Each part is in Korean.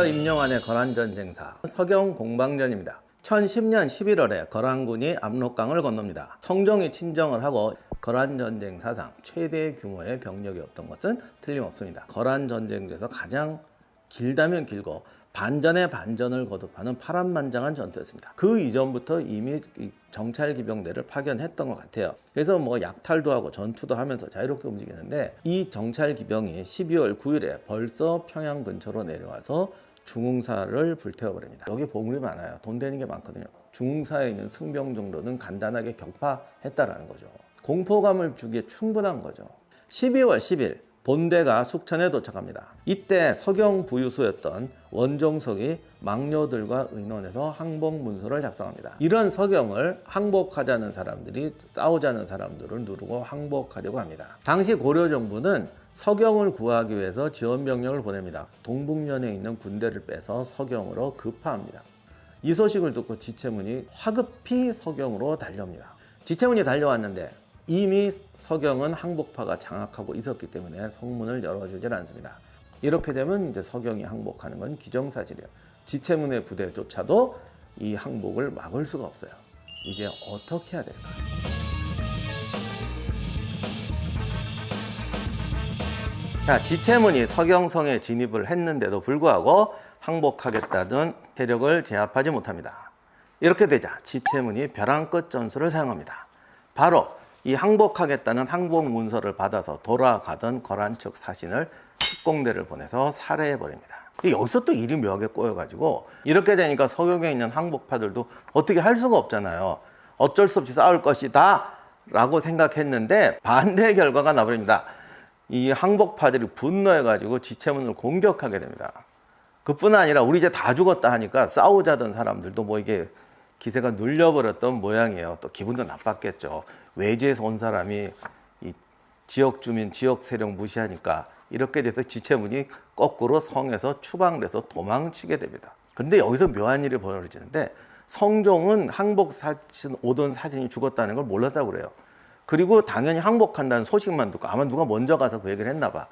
임용환의 거란전쟁사 서경 공방전입니다. 1010년 11월에 거란군이 압록강을 건넙니다. 성종이 친정을 하고 거란전쟁 사상 최대 규모의 병력이었던 것은 틀림없습니다. 거란전쟁에서 가장 길다면 길고 반전의 반전을 거듭하는 파란만장한 전투였습니다. 그 이전부터 이미 이 정찰 기병대를 파견했던 것 같아요. 그래서 뭐 약탈도 하고 전투도 하면서 자유롭게 움직이는데 이 정찰 기병이 12월 9일에 벌써 평양 근처로 내려와서 중흥사를 불태워버립니다. 여기 보물이 많아요. 돈 되는 게 많거든요. 중흥사에 있는 승병 정도는 간단하게 격파했다라는 거죠. 공포감을 주기에 충분한 거죠. 12월 10일 본대가 숙천에 도착합니다. 이때 서경 부유수였던 원종석이 망료들과 의논해서 항복 문서를 작성합니다. 이런 서경을 항복하자는 사람들이 싸우자는 사람들을 누르고 항복하려고 합니다. 당시 고려 정부는 서경을 구하기 위해서 지원 병력을 보냅니다. 동북면에 있는 군대를 빼서 서경으로 급파합니다. 이 소식을 듣고 지체문이 화급히 서경으로 달려옵니다. 지체문이 달려왔는데 이미 서경은 항복파가 장악하고 있었기 때문에 성문을 열어주질 않습니다. 이렇게 되면 이제 서경이 항복하는 건 기정사실이에요. 지체문의 부대조차도 이 항복을 막을 수가 없어요. 이제 어떻게 해야 될까? 자, 지체문이 서경성에 진입을 했는데도 불구하고 항복하겠다던 세력을 제압하지 못합니다. 이렇게 되자 지체문이 벼랑 끝 전술을 사용합니다. 바로 이 항복하겠다는 항복 문서를 받아서 돌아가던 거란 측 사신을 특공대를 보내서 살해해 버립니다. 여기서 또 일이 묘하게 꼬여가지고 이렇게 되니까 서경에 있는 항복파들도 어떻게 할 수가 없잖아요. 어쩔 수 없이 싸울 것이다 라고 생각했는데 반대의 결과가 나버립니다. 이 항복파들이 분노해가지고 지체문을 공격하게 됩니다. 그뿐 아니라 우리 이제 다 죽었다 하니까 싸우자던 사람들도 뭐 이게 기세가 눌려버렸던 모양이에요. 또 기분도 나빴겠죠. 외지에서 온 사람이 이 지역 주민, 지역 세력 무시하니까 이렇게 돼서 지체문이 거꾸로 성에서 추방돼서 도망치게 됩니다. 근데 여기서 묘한 일이 벌어지는데 성종은 항복 사진 오던 사진이 죽었다는 걸 몰랐다고 그래요. 그리고 당연히 항복한다는 소식만 듣고 아마 누가 먼저 가서 그 얘기를 했나 봐.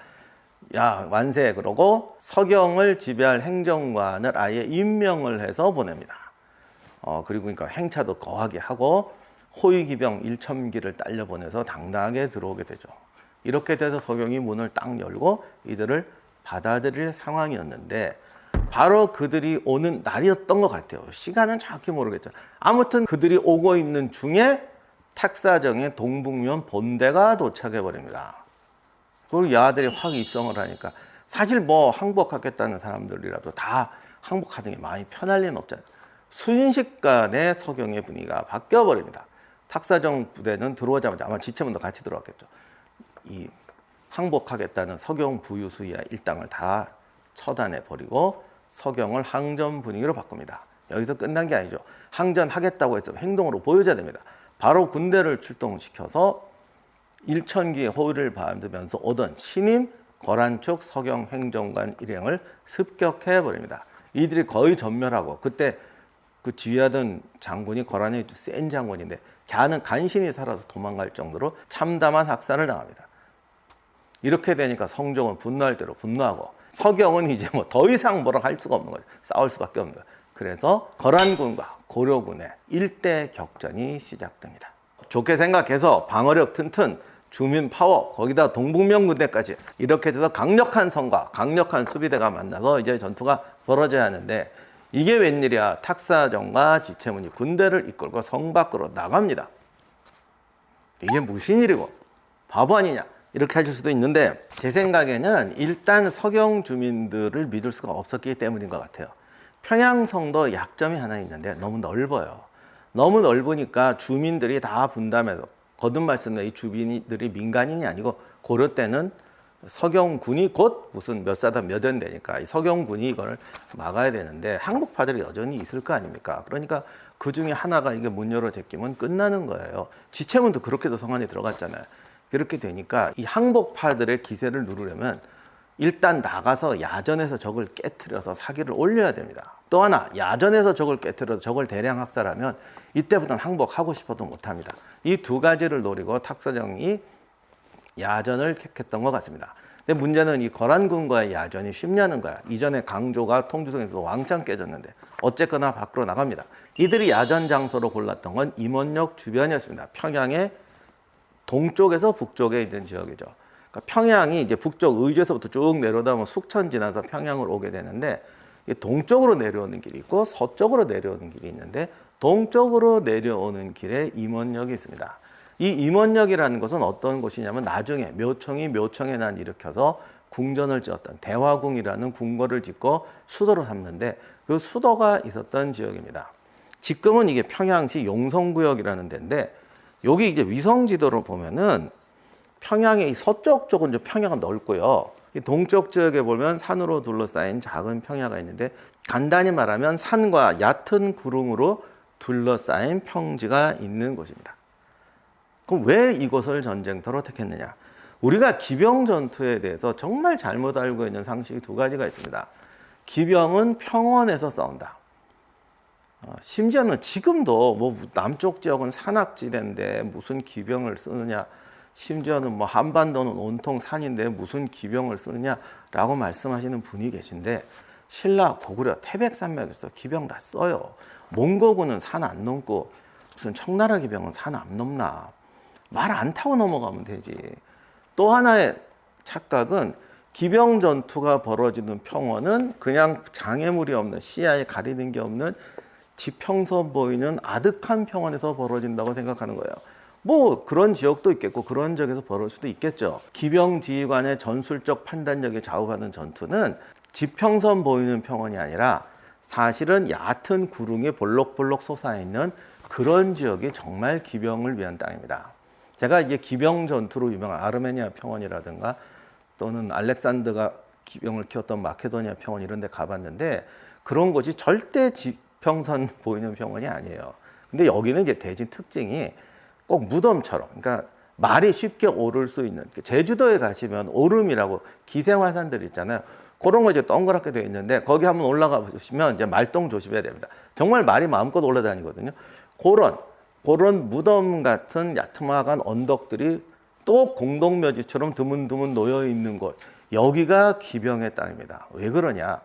야 완세 그러고 서경을 지배할 행정관을 아예 임명을 해서 보냅니다. 어 그리고 그러니까 행차도 거하게 하고 호위기병 1첨기를 딸려 보내서 당당하게 들어오게 되죠. 이렇게 돼서 서경이 문을 딱 열고 이들을 받아들일 상황이었는데 바로 그들이 오는 날이었던 것 같아요. 시간은 정확히 모르겠죠. 아무튼 그들이 오고 있는 중에 탁사정의 동북면 본대가 도착해 버립니다. 그리고 야들이 확 입성을 하니까 사실 뭐 항복하겠다는 사람들이라도 다 항복하는 게 많이 편할 리는 없잖아요. 순식간에 서경의 분위기가 바뀌어 버립니다. 탁사정 부대는 들어오자마자 아마 지체문도 같이 들어왔겠죠. 이 항복하겠다는 서경 부유수야 일당을 다 처단해 버리고 서경을 항전 분위기로 바꿉니다. 여기서 끝난 게 아니죠. 항전하겠다고 해서 행동으로 보여줘야 됩니다. 바로 군대를 출동시켜서 일천기의 호의를 받으면서 오던 신임 거란촉 서경 행정관 일행을 습격해 버립니다. 이들이 거의 전멸하고 그때 그 지휘하던 장군이 거란이 센 장군인데 걔는 간신히 살아서 도망갈 정도로 참담한 학살을 당합니다. 이렇게 되니까 성종은 분노할 대로 분노하고 서경은 이제 뭐 더 이상 뭐라 할 수가 없는 거죠. 싸울 수밖에 없는 거예요. 그래서 거란군과 고려군의 일대 격전이 시작됩니다. 좋게 생각해서 방어력 튼튼, 주민 파워, 거기다 동북면 군대까지 이렇게 돼서 강력한 성과 강력한 수비대가 만나서 이제 전투가 벌어져야 하는데 이게 웬일이야 탁사정과 지체문이 군대를 이끌고 성 밖으로 나갑니다. 이게 무슨 일이고 바보 아니냐 이렇게 하실 수도 있는데 제 생각에는 일단 서경 주민들을 믿을 수가 없었기 때문인 것 같아요. 평양성도 약점이 하나 있는데 너무 넓어요. 너무 넓으니까 주민들이 다 분담해서 거듭 말씀드린 이 주민들이 민간인이 아니고 고려 때는 서경군이 곧 무슨 몇 사단 몇 연대니까 이 서경군이 이걸 막아야 되는데 항복파들이 여전히 있을 거 아닙니까? 그러니까 그 중에 하나가 이게 문 열어 제끼면 끝나는 거예요. 지체문도 그렇게도 성안에 들어갔잖아요. 그렇게 되니까 이 항복파들의 기세를 누르려면 일단 나가서 야전에서 적을 깨뜨려서 사기를 올려야 됩니다. 또 하나 야전에서 적을 깨뜨려서 적을 대량 학살하면 이때부터는 항복하고 싶어도 못합니다. 이 두 가지를 노리고 탁서정이 야전을 택했던 것 같습니다. 근데 문제는 이 거란군과의 야전이 쉽냐는 거야. 이전에 강조가 통주성에서 왕창 깨졌는데 어쨌거나 밖으로 나갑니다. 이들이 야전 장소로 골랐던 건 임원역 주변이었습니다. 평양의 동쪽에서 북쪽에 있는 지역이죠. 그러니까 평양이 이제 북쪽 의주에서부터 쭉 내려오다 보면 숙천 지나서 평양으로 오게 되는데 이 동쪽으로 내려오는 길이 있고 서쪽으로 내려오는 길이 있는데 동쪽으로 내려오는 길에 임원역이 있습니다. 이 임원역이라는 것은 어떤 곳이냐면 나중에 묘청이 묘청의 난 일으켜서 궁전을 지었던 대화궁이라는 궁궐을 짓고 수도로 삼는데 그 수도가 있었던 지역입니다. 지금은 이게 평양시 용성구역이라는 데인데 여기 이제 위성 지도로 보면은 평양의 이 서쪽 쪽은 이제 평야가 넓고요. 이 동쪽 지역에 보면 산으로 둘러싸인 작은 평야가 있는데 간단히 말하면 산과 얕은 구름으로 둘러싸인 평지가 있는 곳입니다. 그럼 왜 이곳을 전쟁터로 택했느냐? 우리가 기병 전투에 대해서 정말 잘못 알고 있는 상식이 두 가지가 있습니다. 기병은 평원에서 싸운다. 어, 심지어는 지금도 뭐 남쪽 지역은 산악지대인데 무슨 기병을 쓰느냐, 심지어는 뭐 한반도는 온통 산인데 무슨 기병을 쓰느냐라고 말씀하시는 분이 계신데 신라 고구려 태백 산맥에서 기병 다 써요. 몽고군은 산 안 넘고 무슨 청나라 기병은 산 안 넘나 말 안 타고 넘어가면 되지. 또 하나의 착각은 기병 전투가 벌어지는 평원은 그냥 장애물이 없는 시야에 가리는 게 없는 지평선 보이는 아득한 평원에서 벌어진다고 생각하는 거예요. 뭐 그런 지역도 있겠고 그런 지역에서 벌어질 수도 있겠죠. 기병 지휘관의 전술적 판단력에 좌우하는 전투는 지평선 보이는 평원이 아니라 사실은 얕은 구릉이 볼록볼록 솟아있는 그런 지역이 정말 기병을 위한 땅입니다. 제가 이게 기병 전투로 유명한 아르메니아 평원이라든가 또는 알렉산드가 기병을 키웠던 마케도니아 평원 이런 데 가봤는데 그런 곳이 절대 지평선 보이는 평원이 아니에요. 근데 여기는 이제 대진 특징이 꼭 무덤처럼 그러니까 말이 쉽게 오를 수 있는 제주도에 가시면 오름이라고 기생화산들 있잖아요. 그런 거 이제 동그랗게 되어 있는데 거기 한번 올라가 보시면 이제 말똥 조심해야 됩니다. 정말 말이 마음껏 올라다니거든요. 그런 그런 무덤 같은 야트막한 언덕들이 또 공동묘지처럼 드문드문 놓여 있는 곳 여기가 기병의 땅입니다. 왜 그러냐?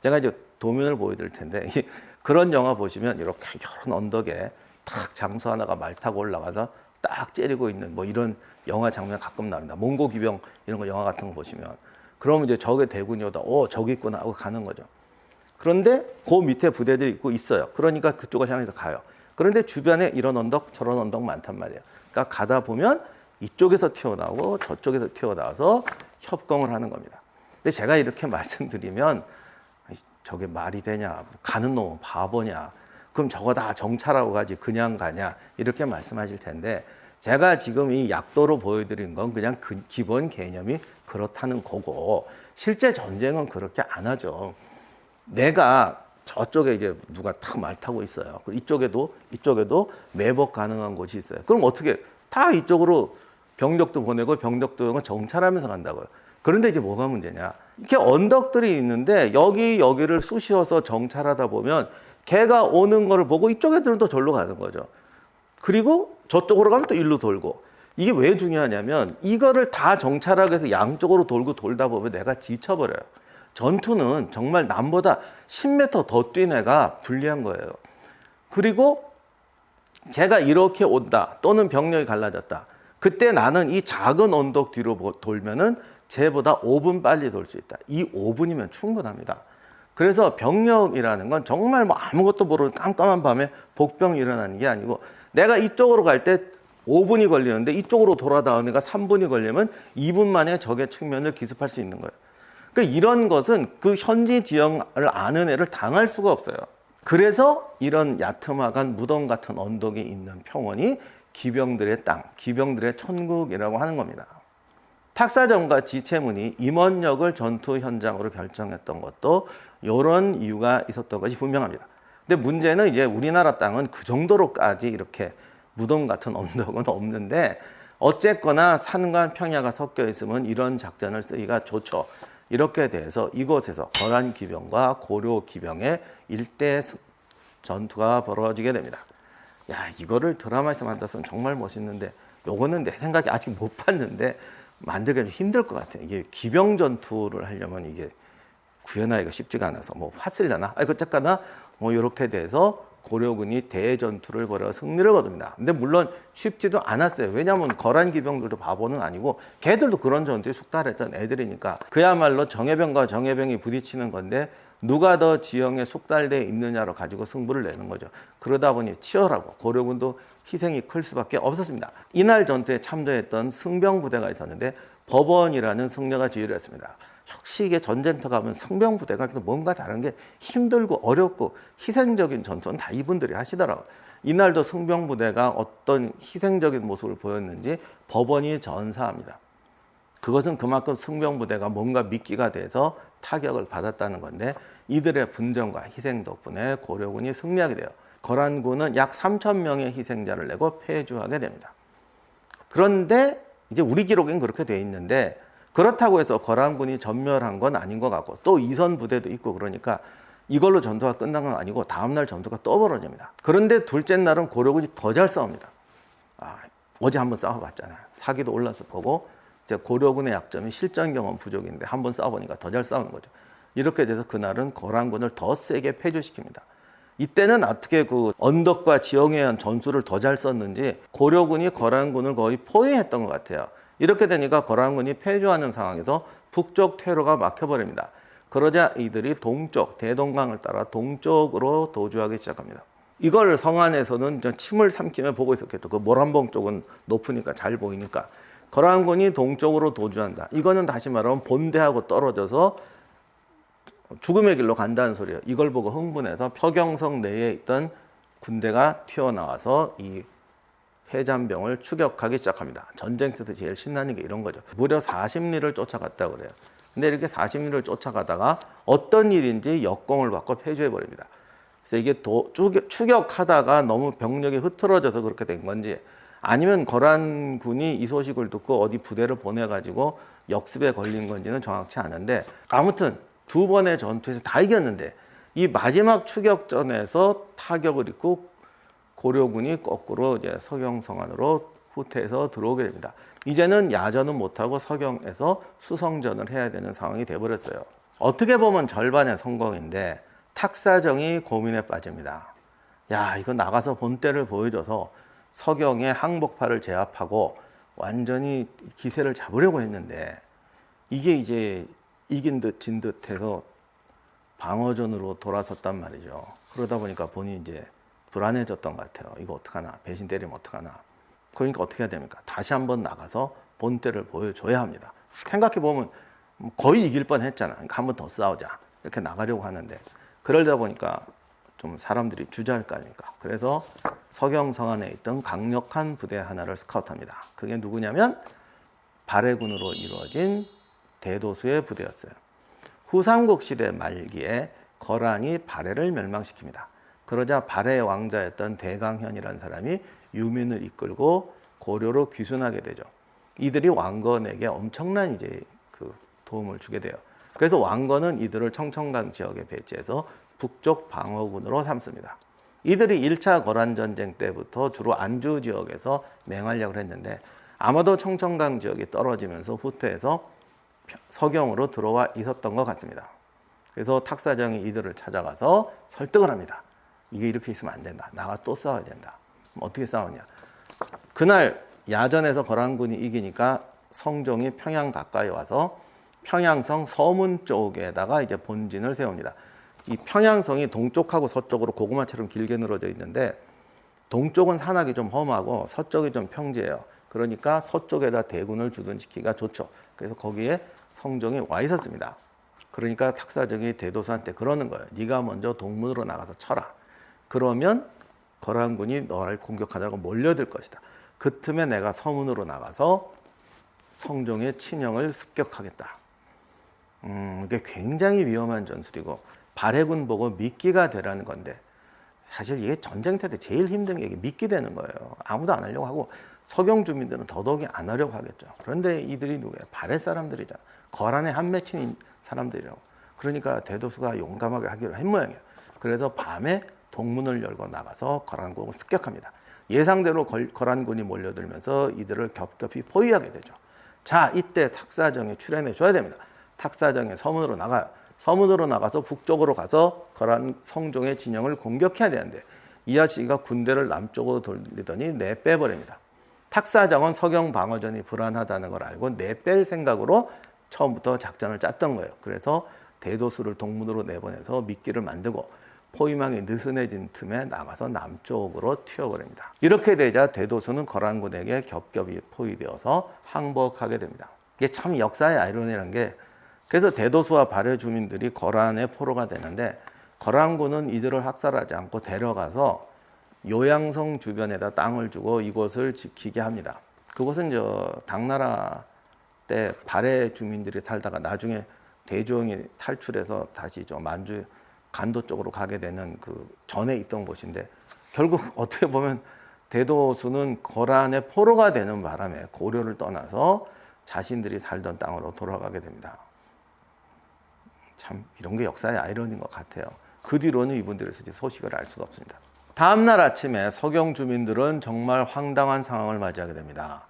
제가 이제 도면을 보여드릴 텐데 그런 영화 보시면 이렇게 이런 언덕에 탁 장수 하나가 말 타고 올라가서 딱 째리고 있는 뭐 이런 영화 장면 가끔 나옵니다. 몽고 기병 이런 거 영화 같은 거 보시면 그러면 이제 적의 대군이 오다 오 저기 있구나 하고 가는 거죠. 그런데 그 밑에 부대들이 있고 있어요. 그러니까 그쪽을 향해서 가요. 그런데 주변에 이런 언덕 저런 언덕 많단 말이에요. 그러니까 가다 보면 이쪽에서 튀어나오고 저쪽에서 튀어나와서 협공을 하는 겁니다. 근데 제가 이렇게 말씀드리면 저게 말이 되냐? 가는 놈은 바보냐? 그럼 저거 다 정차라고 가지 그냥 가냐? 이렇게 말씀하실 텐데 제가 지금 이 약도로 보여드린 건 그냥 그 기본 개념이 그렇다는 거고 실제 전쟁은 그렇게 안 하죠. 내가 저쪽에 이제 누가 탁 말 타고 있어요. 이쪽에도 이쪽에도 매복 가능한 곳이 있어요. 그럼 어떻게 다 이쪽으로 병력도 보내고 병력도 정찰하면서 간다고요. 그런데 이제 뭐가 문제냐? 이렇게 언덕들이 있는데 여기 여기를 쑤시어서 정찰하다 보면 개가 오는 거를 보고 이쪽 애들은 또 절로 가는 거죠. 그리고 저쪽으로 가면 또 일로 돌고 이게 왜 중요하냐면 이거를 다 정찰하기 위해서 양쪽으로 돌고 돌다 보면 내가 지쳐버려요. 전투는 정말 남보다 10m 더 뛴 애가 불리한 거예요. 그리고 제가 이렇게 온다 또는 병력이 갈라졌다. 그때 나는 이 작은 언덕 뒤로 돌면은 쟤보다 5분 빨리 돌 수 있다. 이 5분이면 충분합니다. 그래서 병력이라는 건 정말 뭐 아무것도 모르는 깜깜한 밤에 복병이 일어나는 게 아니고 내가 이쪽으로 갈 때 5분이 걸리는데 이쪽으로 돌아다니니까 3분이 걸리면 2분 만에 적의 측면을 기습할 수 있는 거예요. 그러니까 이런 것은 그 현지 지형을 아는 애를 당할 수가 없어요. 그래서 이런 야트막한 무덤 같은 언덕이 있는 평원이 기병들의 땅, 기병들의 천국이라고 하는 겁니다. 탁사정과 지체문이 임원역을 전투 현장으로 결정했던 것도 이런 이유가 있었던 것이 분명합니다. 근데 문제는 이제 우리나라 땅은 그 정도로까지 이렇게 무덤 같은 언덕은 없는데 어쨌거나 산과 평야가 섞여 있으면 이런 작전을 쓰기가 좋죠. 이렇게 돼서 이곳에서 거란 기병과 고려 기병의 일대 전투가 벌어지게 됩니다. 야 이거를 드라마에서 만들었으면 정말 멋있는데 요거는 내 생각에 아직 못 봤는데 만들기가 좀 힘들 것 같아요. 이게 기병 전투를 하려면 이게 구현하기가 쉽지가 않아서 뭐 화쓸려나? 아니 어쨌거나 뭐 이렇게 돼서 고려군이 대전투를 벌여 승리를 거둡니다. 근데 물론 쉽지도 않았어요. 왜냐하면 거란 기병들도 바보는 아니고 걔들도 그런 전투에 숙달했던 애들이니까 그야말로 정예병과 정예병이 부딪히는 건데 누가 더 지형에 숙달돼 있느냐로 가지고 승부를 내는 거죠. 그러다 보니 치열하고 고려군도 희생이 클 수밖에 없었습니다. 이날 전투에 참전했던 승병 부대가 있었는데 법원이라는 승려가 지휘를 했습니다. 역시 이게 전쟁터 가면 승병 부대가 뭔가 다른 게 힘들고 어렵고 희생적인 전투는 다 이분들이 하시더라고요. 이날도 승병 부대가 어떤 희생적인 모습을 보였는지 법원이 전사합니다. 그것은 그만큼 승병 부대가 뭔가 미끼가 돼서 타격을 받았다는 건데 이들의 분전과 희생 덕분에 고려군이 승리하게 돼요. 거란군은 약 3천 명의 희생자를 내고 패주하게 됩니다. 그런데 이제 우리 기록엔 그렇게 돼 있는데 그렇다고 해서 거란군이 전멸한 건 아닌 것 같고 또 이선 부대도 있고 그러니까 이걸로 전투가 끝난 건 아니고 다음날 전투가 또 벌어집니다. 그런데 둘째 날은 고려군이 더 잘 싸웁니다. 아, 어제 한번 싸워봤잖아요. 사기도 올랐을 거고 이제 고려군의 약점이 실전 경험 부족인데 한번 싸워보니까 더 잘 싸우는 거죠. 이렇게 돼서 그날은 거란군을 더 세게 패주시킵니다. 이때는 어떻게 그 언덕과 지형에 의한 전술을 더 잘 썼는지 고려군이 거란군을 거의 포위했던 것 같아요. 이렇게 되니까 거란군이 패주하는 상황에서 북쪽 퇴로가 막혀버립니다. 그러자 이들이 동쪽 대동강을 따라 동쪽으로 도주하기 시작합니다. 이걸 성안에서는 저 침을 삼키며 보고 있었겠죠. 그 모란봉 쪽은 높으니까 잘 보이니까 거란군이 동쪽으로 도주한다. 이거는 다시 말하면 본대하고 떨어져서 죽음의 길로 간다는 소리예요. 이걸 보고 흥분해서 표경성 내에 있던 군대가 튀어나와서 이 해잔병을 추격하기 시작합니다. 전쟁터에서 제일 신나는 게 이런 거죠. 무려 40리를 쫓아갔다 그래요. 근데 이렇게 40리를 쫓아가다가 어떤 일인지 역공을 받고 패주해 버립니다. 그래서 이게 도, 추격, 추격 하다가 너무 병력이 흐트러져서 그렇게 된 건지 아니면 거란 군이 이 소식을 듣고 어디 부대를 보내 가지고 역습에 걸린 건지는 정확치 않은데 아무튼 두 번의 전투에서 다 이겼는데 이 마지막 추격전에서 타격을 입고 고려군이 거꾸로 이제 서경성 안으로 후퇴해서 들어오게 됩니다. 이제는 야전은 못하고 서경에서 수성전을 해야 되는 상황이 돼버렸어요. 어떻게 보면 절반의 성공인데 탁사정이 고민에 빠집니다. 야, 이거 나가서 본때를 보여줘서 서경의 항복파를 제압하고 완전히 기세를 잡으려고 했는데 이게 이제 이긴 듯 진 듯해서 방어전으로 돌아섰단 말이죠. 그러다 보니까 본인이 이제 불안해졌던 것 같아요. 이거 어떡하나 배신 때리면 어떡하나. 그러니까 어떻게 해야 됩니까? 다시 한번 나가서 본때를 보여줘야 합니다. 생각해 보면 거의 이길 뻔 했잖아. 그러니까 한 번 더 싸우자 이렇게 나가려고 하는데 그러다 보니까 좀 사람들이 주저할 거 아닙니까? 그래서 서경성 안에 있던 강력한 부대 하나를 스카우트합니다. 그게 누구냐면 발해군으로 이루어진 대도수의 부대였어요. 후삼국 시대 말기에 거란이 발해를 멸망시킵니다. 그러자 발해 왕자였던 대강현이라는 사람이 유민을 이끌고 고려로 귀순하게 되죠. 이들이 왕건에게 엄청난 이제 그 도움을 주게 돼요. 그래서 왕건은 이들을 청천강 지역에 배치해서 북쪽 방어군으로 삼습니다. 이들이 1차 거란 전쟁 때부터 주로 안주 지역에서 맹활약을 했는데 아마도 청천강 지역이 떨어지면서 후퇴해서 서경으로 들어와 있었던 것 같습니다. 그래서 탁사정이 이들을 찾아가서 설득을 합니다. 이게 이렇게 있으면 안 된다. 나가 또 싸워야 된다. 어떻게 싸우냐? 그날 야전에서 거란군이 이기니까 성종이 평양 가까이 와서 평양성 서문 쪽에다가 이제 본진을 세웁니다. 이 평양성이 동쪽하고 서쪽으로 고구마처럼 길게 늘어져 있는데 동쪽은 산악이 좀 험하고 서쪽이 좀 평지예요. 그러니까 서쪽에다 대군을 주둔시키기가 좋죠. 그래서 거기에 성종이 와 있었습니다. 그러니까 탁사정이 대도수한테 그러는 거예요. 네가 먼저 동문으로 나가서 쳐라. 그러면 거란 군이 너를 공격하다가 몰려들 것이다. 그 틈에 내가 서문으로 나가서 성종의 친형을 습격하겠다. 음, 이게 굉장히 위험한 전술이고 발해군 보고 미끼가 되라는 건데 사실 이게 전쟁터 때 제일 힘든 게 미끼 되는 거예요. 아무도 안 하려고 하고 서경 주민들은 더더욱이 안 하려고 하겠죠. 그런데 이들이 누구야? 발해 사람들이잖아. 거란에 한 맺힌 사람들이라고. 그러니까 대도수가 용감하게 하기로 한 모양이에요. 그래서 밤에 동문을 열고 나가서 거란군을 습격합니다. 예상대로 걸, 거란군이 몰려들면서 이들을 겹겹이 포위하게 되죠. 자, 이때 탁사정이 출연해 줘야 됩니다. 탁사정이 서문으로 나가 서문으로 나가서 북쪽으로 가서 거란 성종의 진영을 공격해야 되는데 이하씨가 군대를 남쪽으로 돌리더니 내빼버립니다. 탁사정은 서경 방어전이 불안하다는 걸 알고 내뺄 생각으로 처음부터 작전을 짰던 거예요. 그래서 대도수를 동문으로 내보내서 미끼를 만들고 포위망이 느슨해진 틈에 나가서 남쪽으로 튀어버립니다. 이렇게 되자 대도수는 거란군에게 겹겹이 포위되어서 항복하게 됩니다. 이게 참 역사의 아이러니라는 게 그래서 대도수와 발해 주민들이 거란의 포로가 되는데 거란군은 이들을 학살하지 않고 데려가서 요양성 주변에다 땅을 주고 이곳을 지키게 합니다. 그곳은 저 당나라 때 발해 주민들이 살다가 나중에 대종이 탈출해서 다시 저 만주 간도 쪽으로 가게 되는 그 전에 있던 곳인데 결국 어떻게 보면 대도수는 거란의 포로가 되는 바람에 고려를 떠나서 자신들이 살던 땅으로 돌아가게 됩니다. 참 이런 게 역사의 아이러니인 것 같아요. 그 뒤로는 이분들의 소식을 알 수가 없습니다. 다음 날 아침에 서경 주민들은 정말 황당한 상황을 맞이하게 됩니다.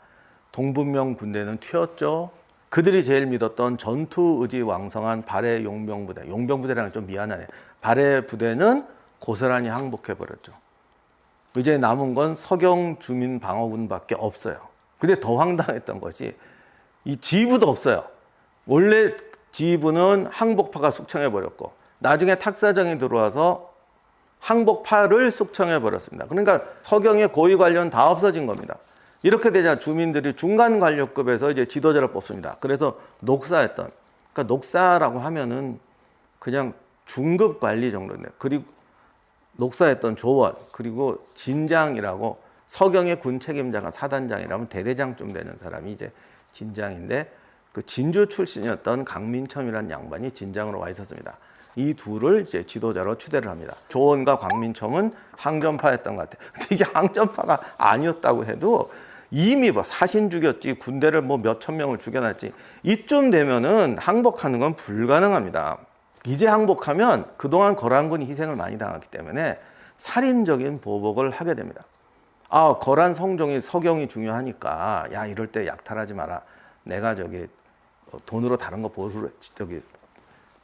동분명 군대는 튀었죠. 그들이 제일 믿었던 전투 의지 왕성한 발해 용병 부대, 용병 부대라는 좀 미안하네. 발해 부대는 고스란히 항복해 버렸죠. 이제 남은 건 서경 주민 방어군밖에 없어요. 근데 더 황당했던 것이 이 지휘부도 없어요. 원래 지휘부는 항복파가 숙청해 버렸고 나중에 탁사정이 들어와서 항복파를 숙청해 버렸습니다. 그러니까 서경의 고위 관련 다 없어진 겁니다. 이렇게 되자 주민들이 중간 관료급에서 이제 지도자를 뽑습니다. 그래서 녹사했던 그러니까 녹사라고 하면은 그냥 중급 관리 정도인데 그리고 녹사했던 조원 그리고 진장이라고 서경의 군 책임자가 사단장이라면 대대장쯤 되는 사람이 이제 진장인데 그 진주 출신이었던 강민첨이라는 양반이 진장으로 와 있었습니다. 이 둘을 이제 지도자로 추대를 합니다. 조원과 광민첨은 항전파였던 것 같아요. 근데 이게 항전파가 아니었다고 해도 이미 뭐 사신 죽였지 군대를 뭐 몇천 명을 죽여놨지 이쯤 되면은 항복하는 건 불가능합니다. 이제 항복하면 그동안 거란군이 희생을 많이 당했기 때문에 살인적인 보복을 하게 됩니다. 아 거란 성종이 서경이 중요하니까 야 이럴 때 약탈하지 마라. 내가 저기 돈으로 다른 거 보수를 저기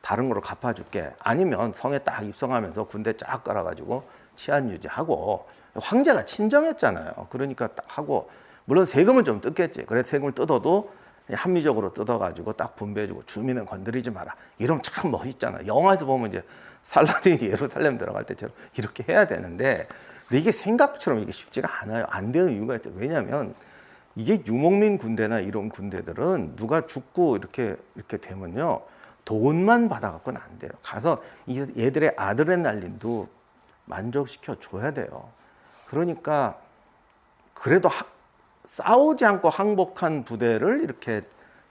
다른 거로 갚아줄게. 아니면 성에 딱 입성하면서 군대 쫙 깔아가지고 치안 유지하고 황제가 친정했잖아요. 그러니까 딱 하고 물론 세금은 좀 뜯겠지. 그래 세금을 뜯어도 합리적으로 뜯어가지고 딱 분배해주고 주민은 건드리지 마라. 이러면 참 멋있잖아. 영화에서 보면 이제 살라딘이 예루살렘 들어갈 때처럼 이렇게 해야 되는데 근데 이게 생각처럼 이게 쉽지가 않아요. 안 되는 이유가 있어요. 왜냐하면 이게 유목민 군대나 이런 군대들은 누가 죽고 이렇게 이렇게 되면요 돈만 받아갖고는 안 돼요. 가서 이 얘들의 아드레날린도 만족시켜 줘야 돼요. 그러니까 그래도 하, 싸우지 않고 항복한 부대를 이렇게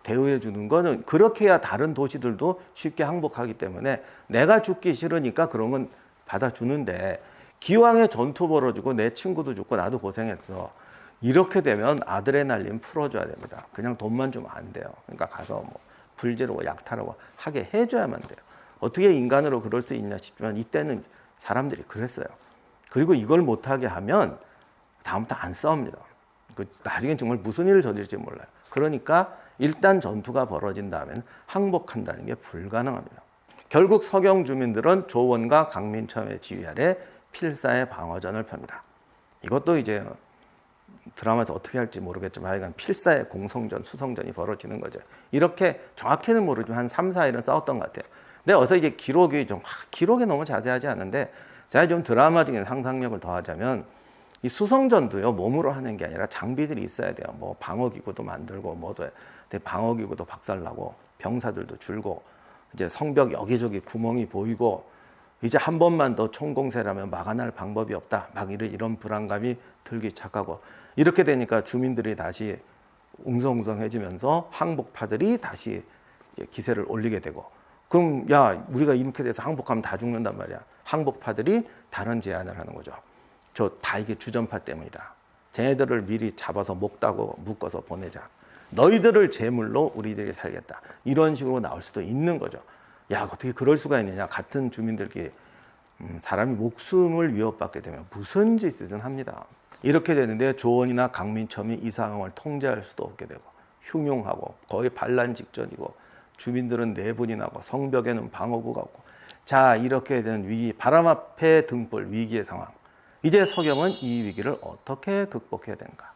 대우해 주는 거는 그렇게 해야 다른 도시들도 쉽게 항복하기 때문에 내가 죽기 싫으니까 그런 건 받아주는데 기왕에 전투 벌어지고 내 친구도 죽고 나도 고생했어. 이렇게 되면 아드레날린 풀어줘야 됩니다. 그냥 돈만 주면 안 돼요. 그러니까 가서 뭐 불지르고 약탈하고 하게 해줘야만 돼요. 어떻게 인간으로 그럴 수 있냐 싶지만 이때는 사람들이 그랬어요. 그리고 이걸 못하게 하면 다음부터 안 싸웁니다. 그 나중에 정말 무슨 일을 저질지 몰라요. 그러니까 일단 전투가 벌어진 다음엔 항복한다는 게 불가능합니다. 결국 서경 주민들은 조원과 강민첨의 지휘 아래 필사의 방어전을 펴니다. 이것도 이제 드라마에서 어떻게 할지 모르겠지만 하여간 필사의 공성전, 수성전이 벌어지는 거죠. 이렇게 정확히는 모르지만 한 3, 4일은 싸웠던 것 같아요. 근데 어서 이제 기록이 좀, 기록이 너무 자세하지 않은데 제가 좀 드라마 적인 상상력을 더하자면 이 수성전도요, 몸으로 하는 게 아니라 장비들이 있어야 돼요. 뭐 방어기구도 만들고 뭐도 방어기구도 박살나고 병사들도 줄고 이제 성벽 여기저기 구멍이 보이고 이제 한 번만 더 총공세라면 막아낼 방법이 없다. 막 이런, 불안감이 들기 시작하고 이렇게 되니까 주민들이 다시 웅성웅성해지면서 항복파들이 다시 기세를 올리게 되고 그럼 야 우리가 이렇게 돼서 항복하면 다 죽는단 말이야. 항복파들이 다른 제안을 하는 거죠. 저 다 이게 주전파 때문이다. 쟤네들을 미리 잡아서 목다고 묶어서 보내자. 너희들을 제물로 우리들이 살겠다. 이런 식으로 나올 수도 있는 거죠. 야 어떻게 그럴 수가 있느냐. 같은 주민들끼리 음, 사람이 목숨을 위협받게 되면 무슨 짓이든 합니다. 이렇게 되는데 조원이나 강민첨이 이 상황을 통제할 수도 없게 되고 흉용하고 거의 반란 직전이고 주민들은 네 내분이 나고 성벽에는 방어구가 없고 자 이렇게 된 위기 바람 앞에 등불 위기의 상황 이제 석영은 이 위기를 어떻게 극복해야 되는가?